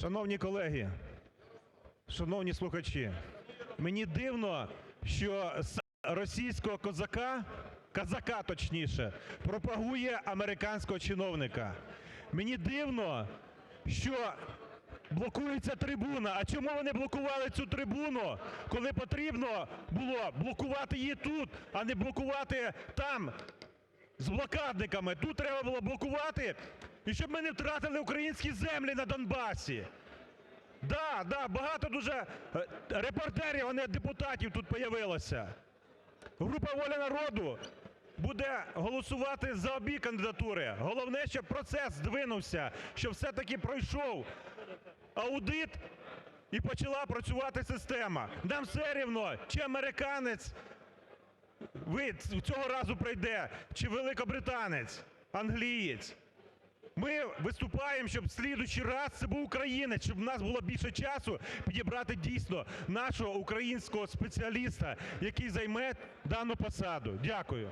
Шановні колеги, шановні слухачі, мені дивно, що російського козака, казака точніше, пропагує американського чиновника. Мені дивно, що блокується трибуна. А чому вони блокували цю трибуну, коли потрібно було блокувати її тут, а не блокувати там з блокадниками? Тут треба було блокувати, і щоб ми не втратили українські землі на Донбасі. Да, да, багато дуже е, репортерів, а не депутатів тут появилося. Група "Воля народу" буде голосувати за обі кандидатури. Головне, щоб процес здвинувся, щоб все-таки пройшов аудит і почала працювати система. Нам все рівно, чи американець цього разу прийде, чи великобританець, англієць. Ми виступаємо, щоб в слідуючий раз це був українець, щоб у нас було більше часу підібрати дійсно нашого українського спеціаліста, який займе дану посаду. Дякую.